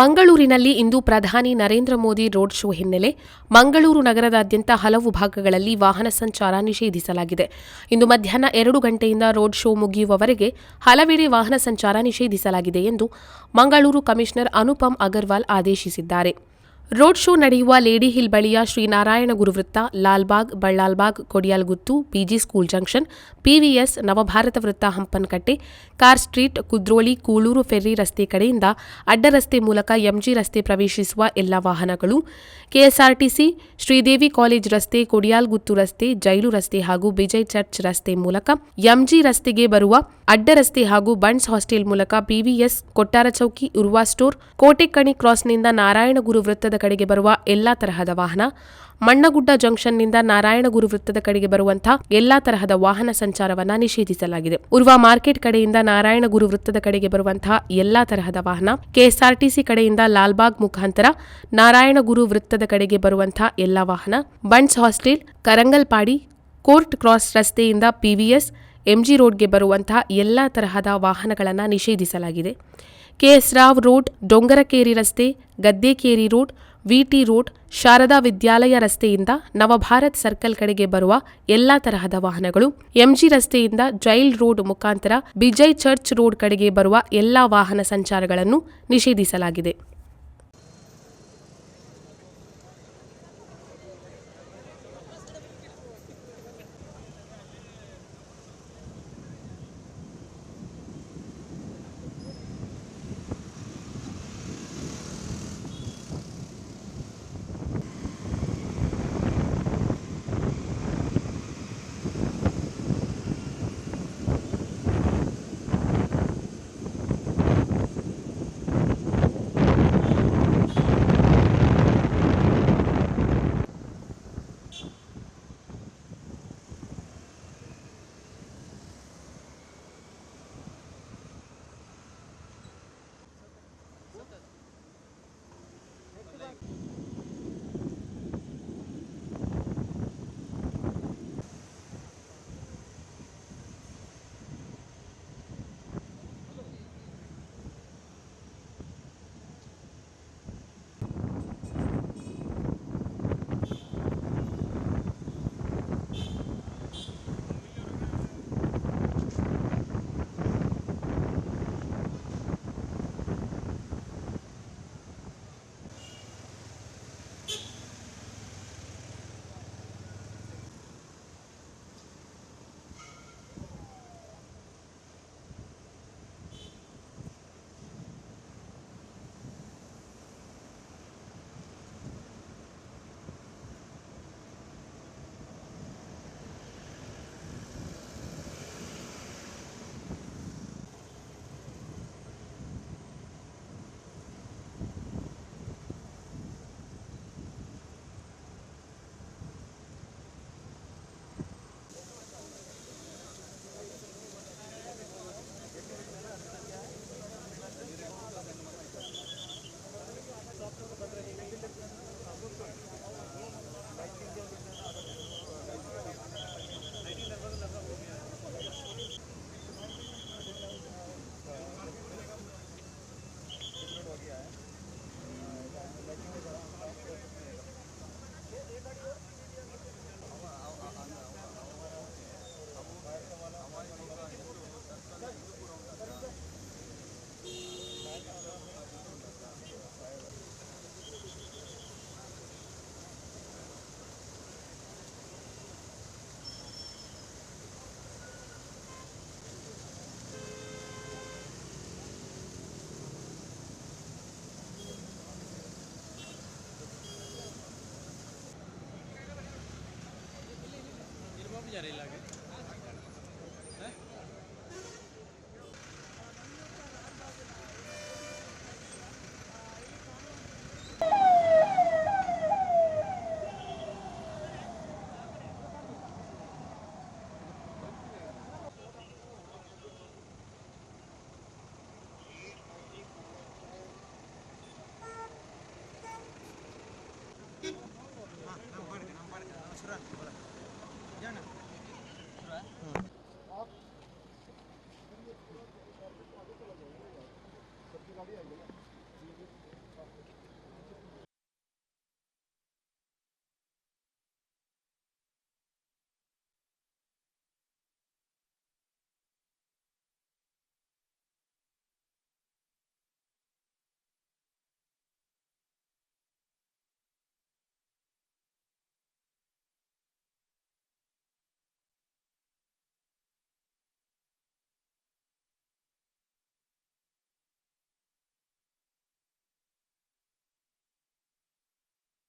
ಮಂಗಳೂರಿನಲ್ಲಿ ಇಂದು ಪ್ರಧಾನಿ Narendra Modi road show ಹಿನ್ನೆಲೆ ಮಂಗಳೂರು ನಗರದಾದ್ಯಂತ ಹಲವು ಭಾಗಗಳಲ್ಲಿ ವಾಹನ ಸಂಚಾರ ನಿಷೇಧಿಸಲಾಗಿದೆ. ಇಂದು ಮಧ್ಯಾಹ್ನ ಎರಡು ಗಂಟೆಯಿಂದ ರೋಡ್ ಶೋ ಮುಗಿಯುವವರೆಗೆ ಹಲವೆಡೆ ವಾಹನ ಸಂಚಾರ ನಿಷೇಧಿಸಲಾಗಿದೆ ಎಂದು ಮಂಗಳೂರು ಕಮಿಷನರ್ ಅನುಪಮ್ ಅಗರ್ವಾಲ್ ಆದೇಶಿಸಿದ್ದಾರೆ. ರೋಡ್ ಶೋ ನಡೆಯುವ ಲೇಡಿ ಹಿಲ್ ಬಳಿಯ Sreenarayana ಗುರುವೃತ್ತ, Lalbagh, Ballalbagh, Kodialguthu, PG school junction, PVS, Navabharat ವೃತ್ತ Hampankatta, car street, Kudroli, Kulur ferry ರಸ್ತೆ ಕಡೆಯಿಂದ ಅಡ್ಡ ರಸ್ತೆ ಮೂಲಕ ಎಂಜಿ ರಸ್ತೆ ಪ್ರವೇಶಿಸುವ ಎಲ್ಲ ವಾಹನಗಳು, ಕೆಎಸ್ಆರ್ಟಿಸಿ, ಶ್ರೀದೇವಿ ಕಾಲೇಜ್ ರಸ್ತೆ, ಕೊಡಿಯಾಲ್ಗುತ್ತು ರಸ್ತೆ, ಜೈಲು ರಸ್ತೆ ಹಾಗೂ ವಿಜಯ್ ಚರ್ಚ್ ರಸ್ತೆ ಮೂಲಕ ಎಂಜಿ ರಸ್ತೆಗೆ ಬರುವ ಅಡ್ಡ ರಸ್ತೆ ಹಾಗೂ ಬಂಡ್ಸ್ ಹಾಸ್ಟೆಲ್ ಮೂಲಕ ಪಿವಿಎಸ್ ಕೊಟ್ಟಾರ ಚೌಕಿ ಉರ್ವಾ ಸ್ಟೋರ್, ಕೋಟೆಕಣಿ ಕ್ರಾಸ್ನಿಂದ ನಾರಾಯಣಗುರು ವೃತ್ತದ ಕಡೆಗೆ ಬರುವ ಎಲ್ಲಾ ತರಹದ ವಾಹನ, ಮಣ್ಣಗುಡ್ಡ ಜಂಕ್ಷನ್ನಿಂದ ನಾರಾಯಣಗುರು ವೃತ್ತದ ಕಡೆಗೆ ಬರುವಂತಹ ಎಲ್ಲಾ ತರಹದ ವಾಹನ ಸಂಚಾರವನ್ನ ನಿಷೇಧಿಸಲಾಗಿದೆ. ಉರ್ವ ಮಾರ್ಕೆಟ್ ಕಡೆಯಿಂದ ನಾರಾಯಣಗುರು ವೃತ್ತದ ಕಡೆಗೆ ಬರುವಂತಹ ಎಲ್ಲಾ ತರಹದ ವಾಹನ, ಕೆಎಸ್ಆರ್ಟಿಸಿ ಕಡೆಯಿಂದ ಲಾಲ್ಬಾಗ್ ಮುಖಾಂತರ ನಾರಾಯಣಗುರು ವೃತ್ತದ ಕಡೆಗೆ ಬರುವಂತಹ ಎಲ್ಲಾ ವಾಹನ Bunts hostel, Karangalpady, court cross ರಸ್ತೆಯಿಂದ ಪಿವಿಎಸ್ ಎಂಜಿ ರೋಡ್ಗೆ ಬರುವಂತಹ ಎಲ್ಲ ತರಹದ ವಾಹನಗಳನ್ನು ನಿಷೇಧಿಸಲಾಗಿದೆ. ಕೆಎಸ್ ರಾವ್ ರೋಡ್, ಡೊಂಗರಕೇರಿ ರಸ್ತೆ, Gaddekeri road, VT road, Sharada ವಿದ್ಯಾಲಯ ರಸ್ತೆಯಿಂದ ನವಭಾರತ್ ಸರ್ಕಲ್ ಕಡೆಗೆ ಬರುವ ಎಲ್ಲಾ ತರಹದ ವಾಹನಗಳು ಎಂಜಿ ರಸ್ತೆಯಿಂದ ಜೈಲ್ ರೋಡ್ ಮುಖಾಂತರ ಬಿಜಯ್ ಚರ್ಚ್ ರೋಡ್ ಕಡೆಗೆ ಬರುವ ಎಲ್ಲಾ ವಾಹನ ಸಂಚಾರಗಳನ್ನು ನಿಷೇಧಿಸಲಾಗಿದೆ. जा रही लागे